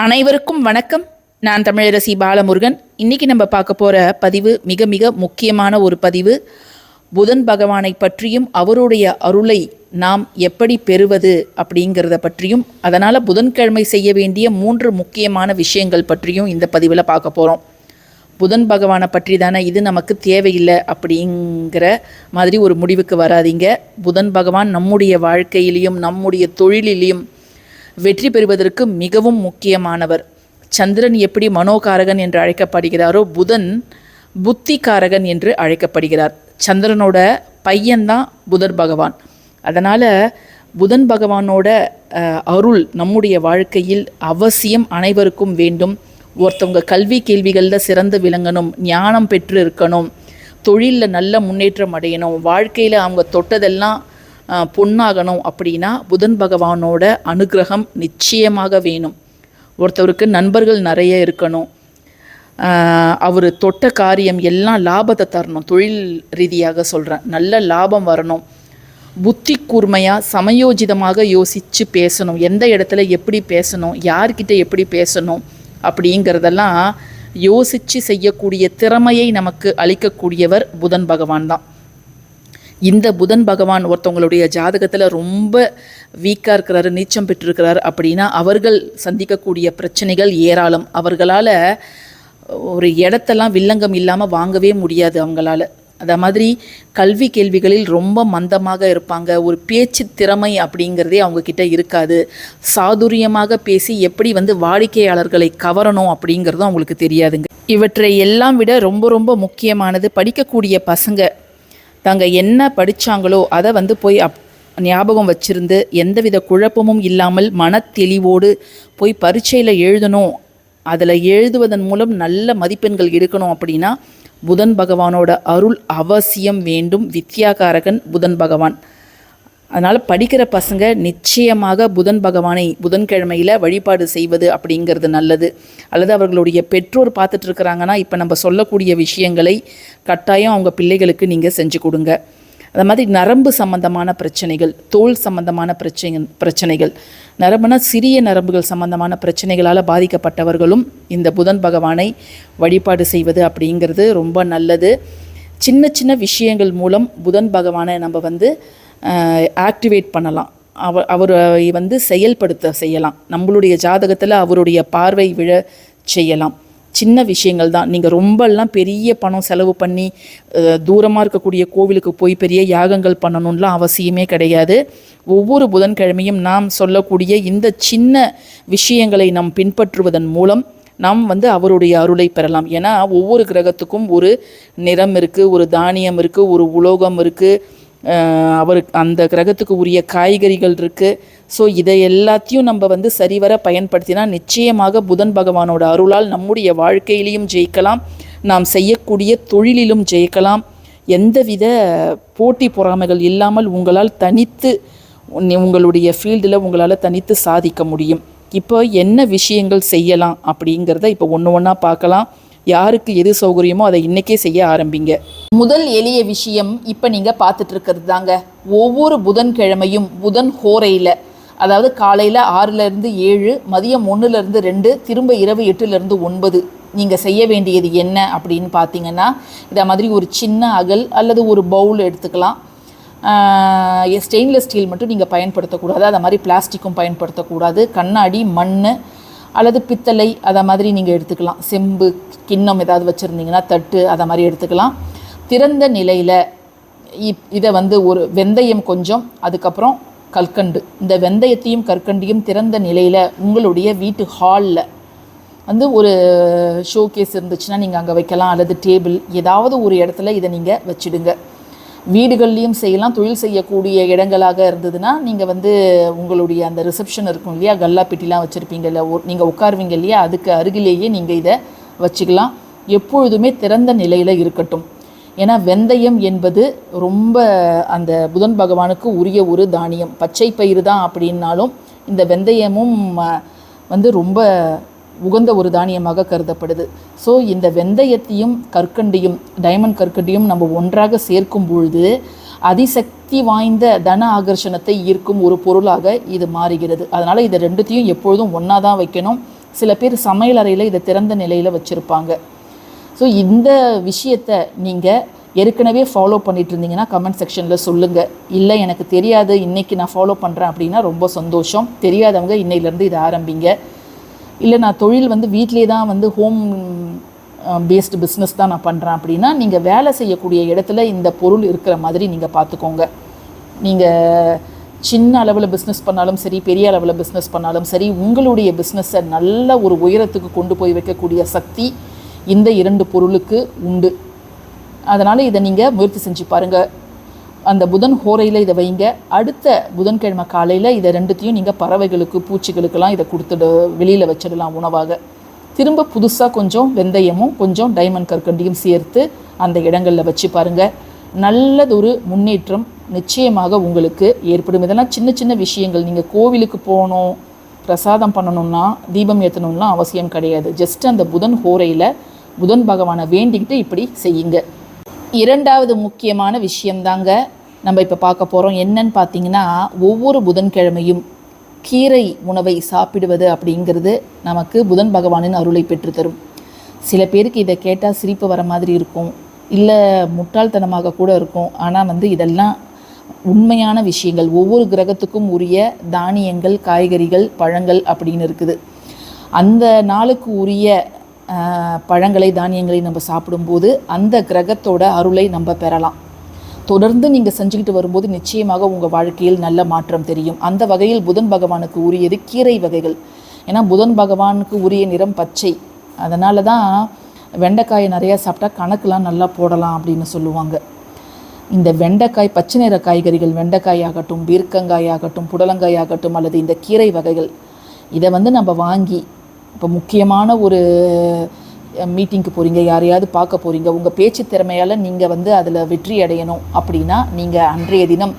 அனைவருக்கும் வணக்கம். நான் தமிழரசி பாலமுருகன். இன்னைக்கு நம்ம பார்க்க போகிற பதிவு மிக மிக முக்கியமான ஒரு பதிவு. புதன் பகவானை பற்றியும் அவருடைய அருளை நாம் எப்படி பெறுவது அப்படிங்கிறத பற்றியும் அதனால் புதன்கிழமை செய்ய வேண்டிய மூன்று முக்கியமான விஷயங்கள் பற்றியும் இந்த பதிவில் பார்க்க போகிறோம் புதன் பகவானை பற்றி தானே இது நமக்கு தேவையில்லை அப்படிங்கிற மாதிரி ஒரு முடிவுக்கு வராதீங்க. புதன் பகவான் நம்முடைய வாழ்க்கையிலையும் நம்முடைய தொழிலிலையும் வெற்றி பெறுவதற்கு மிகவும் முக்கியமானவர். சந்திரன் எப்படி மனோகாரகன் என்று அழைக்கப்படுகிறாரோ புதன் புத்திகாரகன் என்று அழைக்கப்படுகிறார். சந்திரனோட பையன்தான் புதர் பகவான். அதனால் புதன் பகவானோட அருள் நம்முடைய வாழ்க்கையில் அவசியம் அனைவருக்கும் வேண்டும். ஒருத்தவங்க கல்வி கேள்விகளில் சிறந்து விளங்கணும் ஞானம் பெற்று இருக்கணும் தொழிலில் நல்ல முன்னேற்றம் அடையணும் வாழ்க்கையில் அவங்க தொட்டதெல்லாம் பொண்ணாகணும் அப்படின்னா புதன் பகவானோட அனுகிரகம் நிச்சயமாக வேணும். ஒருத்தவருக்கு நண்பர்கள் நிறைய இருக்கணும். அவர் தொட்ட காரியம் எல்லாம் லாபத்தை தரணும். தொழில் ரீதியாக சொல்கிறேன் நல்ல லாபம் வரணும். புத்தி கூர்மையாக சமயோஜிதமாக யோசித்து பேசணும். எந்த இடத்துல எப்படி பேசணும்? யார்கிட்ட எப்படி பேசணும்? அப்படிங்கிறதெல்லாம் யோசித்து செய்யக்கூடிய திறமையை நமக்கு அளிக்கக்கூடியவர் புதன் பகவான் தான். இந்த புதன் பகவான் ஒருத்தவங்களுடைய ஜாதகத்தில் ரொம்ப வீக்காக இருக்கிறாரு நீச்சம் பெற்றிருக்கிறாரு அப்படின்னா அவர்கள் சந்திக்கக்கூடிய பிரச்சனைகள் ஏராளம். அவர்களால் ஒரு இடத்தெல்லாம் வில்லங்கம் இல்லாமல் வாங்கவே முடியாது அவங்களால. அத மாதிரி கல்வி கேள்விகளில் ரொம்ப மந்தமாக இருப்பாங்க. ஒரு பேச்சு திறமை அப்படிங்கிறதே அவங்கக்கிட்ட இருக்காது. சாதுரியமாக பேசி எப்படி வந்து வாடிக்கையாளர்களை கவரணும் அப்படிங்கிறதும் அவங்களுக்கு தெரியாதுங்க. இவற்றை எல்லாம் விட ரொம்ப ரொம்ப முக்கியமானது படிக்கக்கூடிய பசங்க. தாங்க என்ன படித்தாங்களோ அதை வந்து போய் அப் ஞாபகம் வச்சிருந்து எந்தவித குழப்பமும் இல்லாமல் மனத்தெளிவோடு போய் பரீட்சையில் எழுதணும். அதில் எழுதுவதன் மூலம் நல்ல மதிப்பெண்கள் எடுக்கணும் அப்படின்னா புதன் பகவானோட அருள் அவசியம் வேண்டும். வித்யாகாரகன் புதன் பகவான். அதனால் படிக்கிற பசங்க நிச்சயமாக புதன் பகவானை புதன்கிழமையில் வழிபாடு செய்வது அப்படிங்கிறது நல்லது. அல்லது அவர்களுடைய பெற்றோர் பார்த்துட்டு இருக்கிறாங்கன்னா இப்போ நம்ம சொல்லக்கூடிய விஷயங்களை கட்டாயம் அவங்க பிள்ளைகளுக்கு நீங்கள் செஞ்சு கொடுங்க. அது மாதிரி நரம்பு சம்பந்தமான பிரச்சனைகள் தோல் சம்பந்தமான பிரச்சனை பிரச்சனைகள் நரம்புனா சிறிய நரம்புகள் சம்பந்தமான பிரச்சனைகளால் பாதிக்கப்பட்டவர்களும் இந்த புதன் பகவானை வழிபாடு செய்வது அப்படிங்கிறது ரொம்ப நல்லது. சின்ன சின்ன விஷயங்கள் மூலம் புதன் பகவானை நம்ம வந்து ஆக்டிவேட் பண்ணலாம். அவ அவரை வந்து செயல்படுத்த செய்யலாம். நம்மளுடைய ஜாதகத்தில் அவருடைய பார்வை விழ செய்யலாம். சின்ன விஷயங்கள் தான். நீங்கள் ரொம்பலாம் பெரிய பணம் செலவு பண்ணி தூரமாக இருக்கக்கூடிய கோவிலுக்கு போய் பெரிய யாகங்கள் பண்ணணும்லாம் அவசியமே கிடையாது. ஒவ்வொரு புதன்கிழமையும் நாம் சொல்லக்கூடிய இந்த சின்ன விஷயங்களை நாம் பின்பற்றுவதன் மூலம் நாம் வந்து அவருடைய அருளை பெறலாம். ஏன்னா ஒவ்வொரு கிரகத்துக்கும் ஒரு நிறம் இருக்குது ஒரு தானியம் இருக்குது ஒரு உலோகம் இருக்குது அவருக்கு அந்த கிரகத்துக்கு உரிய காய்கறிகள் இருக்குது ஸோ இதை எல்லாத்தையும் நம்ம வந்து சரிவர பயன்படுத்தினா நிச்சயமாக புதன் பகவானோட அருளால் நம்முடைய வாழ்க்கையிலையும் ஜெயிக்கலாம். நாம் செய்யக்கூடிய தொழிலிலும் ஜெயிக்கலாம். எந்தவித போட்டி பொறாமைகள் இல்லாமல் உங்களால் தனித்து உங்களுடைய ஃபீல்டில் உங்களால் தனித்து சாதிக்க முடியும். இப்போ என்ன விஷயங்கள் செய்யலாம் அப்படிங்கிறத இப்போ ஒன்று ஒன்றா பார்க்கலாம். யாருக்கு எது சௌகரியமோ அதை இன்றைக்கே செய்ய ஆரம்பிங்க. முதல் எளிய விஷயம் இப்போ நீங்கள் பார்த்துட்டு இருக்கிறது தாங்க ஒவ்வொரு புதன்கிழமையும் புதன் ஹோரையில் அதாவது காலையில் ஆறுலேருந்து ஏழு மதியம் ஒன்றுலேருந்து ரெண்டு திரும்ப இரவு எட்டுலேருந்து ஒன்பது நீங்கள் செய்ய வேண்டியது என்ன அப்படின்னு பார்த்தீங்கன்னா இதை மாதிரி ஒரு சின்ன அகல் அல்லது ஒரு பவுல் எடுத்துக்கலாம். ஸ்டெயின்லெஸ் ஸ்டீல் மட்டும் நீங்கள் பயன்படுத்தக்கூடாது. அதை மாதிரி பிளாஸ்டிக்கும் பயன்படுத்தக்கூடாது. கண்ணாடி மண் அல்லது பித்தளை அதை மாதிரி நீங்கள் எடுத்துக்கலாம். செம்பு கிண்ணம் ஏதாவது வச்சுருந்தீங்கன்னா தட்டு அதை மாதிரி எடுத்துக்கலாம். திறந்த நிலையில் இப் இதை வந்து ஒரு வெந்தயம் கொஞ்சம் அதுக்கப்புறம் கற்கண்டு. இந்த வெந்தயத்தையும் கற்கண்டையும் திறந்த நிலையில் உங்களுடைய வீட்டு ஹாலில் வந்து ஒரு ஷோகேஸ் இருந்துச்சுன்னா நீங்கள் அங்கே வைக்கலாம் அல்லது டேபிள் ஏதாவது ஒரு இடத்துல இதை நீங்கள் வச்சுடுங்க. வீடுகள்லேயும் செய்யலாம் தொழில் செய்யக்கூடிய இடங்களாக இருந்ததுன்னா நீங்கள் வந்து உங்களுடைய அந்த ரிசப்ஷன் இருக்கும் இல்லையா கல்லா பெட்டிலாம் வச்சுருப்பீங்கல்ல நீங்கள் உட்காருவீங்க இல்லையா அதுக்கு அருகிலேயே நீங்கள் இதை வச்சுக்கலாம். எப்பொழுதுமே திறந்த நிலையில் இருக்கட்டும். ஏன்னா வெந்தயம் என்பது ரொம்ப அந்த புதன் பகவானுக்கு உரிய ஒரு தானியம். பச்சை பயிர் தான் அப்படின்னாலும் இந்த வெந்தயமும் வந்து ரொம்ப உகந்த ஒரு தானியமாக கருதப்படுது. ஸோ இந்த வெந்தயத்தையும் கற்கண்டையும் டைமண்ட் கற்கண்டையும் நம்ம ஒன்றாக சேர்க்கும் பொழுது அதிசக்தி வாய்ந்த தன ஆகர்ஷணத்தை ஈர்க்கும் ஒரு பொருளாக இது மாறுகிறது. அதனால் இதை ரெண்டுத்தையும் எப்பொழுதும் ஒன்றா தான் வைக்கணும். சில பேர் சமையல் அறையில் இதை திறந்த நிலையில் வச்சுருப்பாங்க. ஸோ இந்த விஷயத்தை நீங்கள் ஏற்கனவே ஃபாலோ பண்ணிட்டு இருந்தீங்கன்னா கமெண்ட் செக்ஷனில் சொல்லுங்கள் இல்லை எனக்கு தெரியாது இன்றைக்கி நான் ஃபாலோ பண்ணுறேன் அப்படின்னா ரொம்ப சந்தோஷம். தெரியாதவங்க இன்னையிலேருந்து இதை ஆரம்பிங்க. இல்லை நான் தொழில் வந்து வீட்டிலே தான் வந்து ஹோம் பேஸ்டு பிஸ்னஸ் தான் நான் பண்ணுறேன் அப்படின்னா நீங்கள் வேலை செய்யக்கூடிய இடத்துல இந்த பொருள் இருக்கிற மாதிரி நீங்கள் பார்த்துக்கோங்க. நீங்கள் சின்ன அளவில் பிஸ்னஸ் பண்ணாலும் சரி பெரிய அளவில் பிஸ்னஸ் பண்ணாலும் சரி உங்களுடைய பிஸ்னஸை நல்ல ஒரு உயரத்துக்கு கொண்டு போய் வைக்கக்கூடிய சக்தி இந்த இரண்டு பொருளுக்கு உண்டு. அதனால் இதை நீங்கள் முயற்சி செஞ்சு பாருங்கள் அந்த புதன் ஹோரையில் இதை வைங்க. அடுத்த புதன்கிழமை காலையில் இதை ரெண்டுத்தையும் நீங்கள் பறவைகளுக்கு பூச்சிகளுக்கெல்லாம் இதை கொடுத்துடு வெளியில் வச்சிடலாம் உணவாக. திரும்ப புதுசாக கொஞ்சம் வெந்தயமும் கொஞ்சம் டைமண்ட் கற்கண்டியும் சேர்த்து அந்த இடங்களில் வச்சு பாருங்கள் நல்லதொரு முன்னேற்றம் நிச்சயமாக உங்களுக்கு ஏற்படும். இதெல்லாம் சின்ன சின்ன விஷயங்கள். நீங்கள் கோவிலுக்கு போகணும் பிரசாதம் பண்ணணும்னா தீபம் ஏற்றணும்லாம் அவசியம் கிடையாது. ஜஸ்ட் அந்த புதன் ஹோரையில் புதன் பகவானை வேண்டிக்கிட்டு இப்படி செய்யுங்க. இரண்டாவது முக்கியமான விஷயம்தாங்க நம்ம இப்போ பார்க்க போகிறோம் என்னன்னு பார்த்தீங்கன்னா ஒவ்வொரு புதன்கிழமையும் கீரை உணவை சாப்பிடுவது அப்படிங்கிறது நமக்கு புதன் பகவானின் அருளை பெற்றுத்தரும் சில பேருக்கு இதை கேட்டால் சிரிப்பு வர மாதிரி இருக்கும். இல்லை முட்டாள்தனமாக கூட இருக்கும். ஆனால் வந்து இதெல்லாம் உண்மையான விஷயங்கள். ஒவ்வொரு கிரகத்துக்கும் உரிய தானியங்கள் காய்கறிகள் பழங்கள் அப்படின்னு இருக்குது. அந்த நாளுக்கு உரிய பழங்களை தானியங்களை நம்ம சாப்பிடும்போது அந்த கிரகத்தோட அருளை நம்ம பெறலாம். தொடர்ந்து நீங்கள் செஞ்சுக்கிட்டு வரும்போது நிச்சயமாக உங்கள் வாழ்க்கையில் நல்ல மாற்றம் தெரியும். அந்த வகையில் புதன் பகவானுக்கு உரியது கீரை வகைகள். ஏன்னா புதன் பகவானுக்கு உரிய நிறம் பச்சை. அதனால தான் வெண்டைக்காயை நிறையா சாப்பிட்டா கணக்கெலாம் நல்லா போடலாம் அப்படின்னு சொல்லுவாங்க. இந்த வெண்டைக்காய் பச்சை நிற காய்கறிகள் வெண்டைக்காய் ஆகட்டும் பீர்க்கங்காய் ஆகட்டும் புடலங்காய் ஆகட்டும் அல்லது இந்த கீரை வகைகள் இதை வந்து நம்ம வாங்கி இப்போ முக்கியமான ஒரு மீட்டிங்க்கு போகிறீங்க யாரையாவது பார்க்க போகிறீங்க உங்கள் பேச்சு திறமையால் நீங்கள் வந்து அதில் வெற்றி அடையணும் அப்படின்னா நீங்கள் அன்றைய தினம்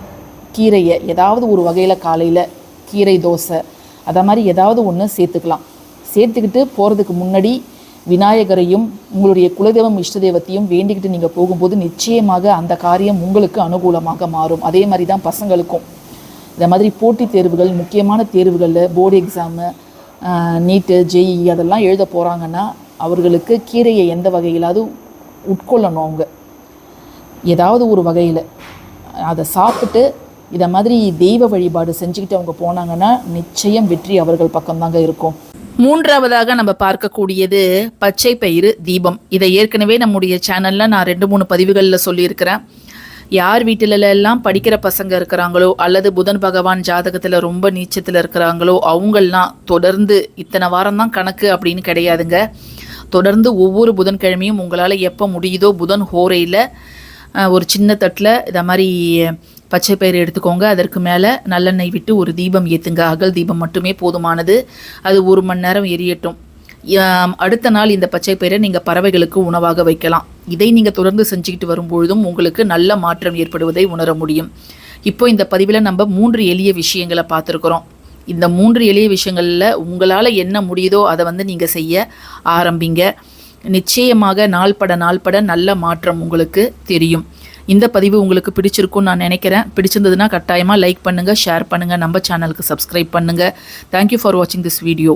கீரையை ஏதாவது ஒரு வகையில் காலையில் கீரை தோசை அதை மாதிரி ஏதாவது ஒன்று சேர்த்துக்கலாம். சேர்த்துக்கிட்டு போகிறதுக்கு முன்னாடி விநாயகரையும் உங்களுடைய குலதெய்வம் இஷ்ட தெய்வத்தையும் வேண்டிக்கிட்டு நீங்கள் போகும்போது நிச்சயமாக அந்த காரியம் உங்களுக்கு அனுகூலமாக மாறும். அதே மாதிரி தான் பசங்களுக்கும். இந்த மாதிரி போட்டித் தேர்வுகள் முக்கியமான தேர்வுகளில் போர்டு எக்ஸாமு நீட்டு ஜெஇ அதெல்லாம் எழுத போகிறாங்கன்னா அவர்களுக்கு கீரையை எந்த வகையிலாவது உட்கொள்ளணும் அவங்க. ஏதாவது ஒரு வகையில். அதை சாப்பிட்டு இதை மாதிரி தெய்வ வழிபாடு செஞ்சுக்கிட்டு அவங்க போனாங்கன்னா நிச்சயம் வெற்றி அவர்கள் பக்கம்தாங்க இருக்கும். மூன்றாவதாக நம்ம பார்க்கக்கூடியது பச்சை பயிறு தீபம். இதை ஏற்கனவே நம்முடைய சேனலில் நான் ரெண்டு மூணு பதிவுகளில் சொல்லியிருக்கிறேன். யார் வீட்டில எல்லாம் படிக்கிற பசங்க இருக்கிறாங்களோ அல்லது புதன் பகவான் ஜாதகத்தில் ரொம்ப நீச்சத்தில் இருக்கிறாங்களோ அவங்கெல்லாம் தொடர்ந்து இத்தனை வாரம் தான் கணக்கு அப்படின்னு கிடையாதுங்க. தொடர்ந்து ஒவ்வொரு புதன்கிழமையும் உங்களால் எப்போ முடியுதோ புதன் ஹோரையில் ஒரு சின்ன தட்டில் இதை மாதிரி பச்சை பயிறு எடுத்துக்கோங்க. அதற்கு மேலே நல்லெண்ணெய் விட்டு ஒரு தீபம் ஏற்றுங்க அகல் தீபம் மட்டுமே போதுமானது. அது ஒரு மணி நேரம் எரியட்டும். அடுத்த நாள் இந்த பச்சை பயிரை நீங்கள் பறவைகளுக்கு உணவாக வைக்கலாம். இதை நீங்கள் தொடர்ந்து செஞ்சுக்கிட்டு வரும்பொழுதும் உங்களுக்கு நல்ல மாற்றம் ஏற்படுவதை உணர முடியும். இப்போ இந்த பதிவில் நம்ம மூன்று எளிய விஷயங்களை பார்த்துருக்குறோம். இந்த மூன்று எளிய விஷயங்களில் உங்களால் என்ன முடியுதோ அதை வந்து நீங்கள் செய்ய ஆரம்பிங்க. நிச்சயமாக நாள்பட நாள்பட நல்ல மாற்றம் உங்களுக்கு தெரியும். இந்த பதிவு உங்களுக்கு பிடிச்சிருக்கும்னு நான் நினைக்கிறேன். பிடிச்சிருந்ததுன்னா கட்டாயமாக லைக் பண்ணுங்கள் ஷேர் பண்ணுங்கள் நம்ம சேனலுக்கு சப்ஸ்கிரைப் பண்ணுங்கள் தேங்க்யூ ஃபார் வாட்சிங் திஸ் வீடியோ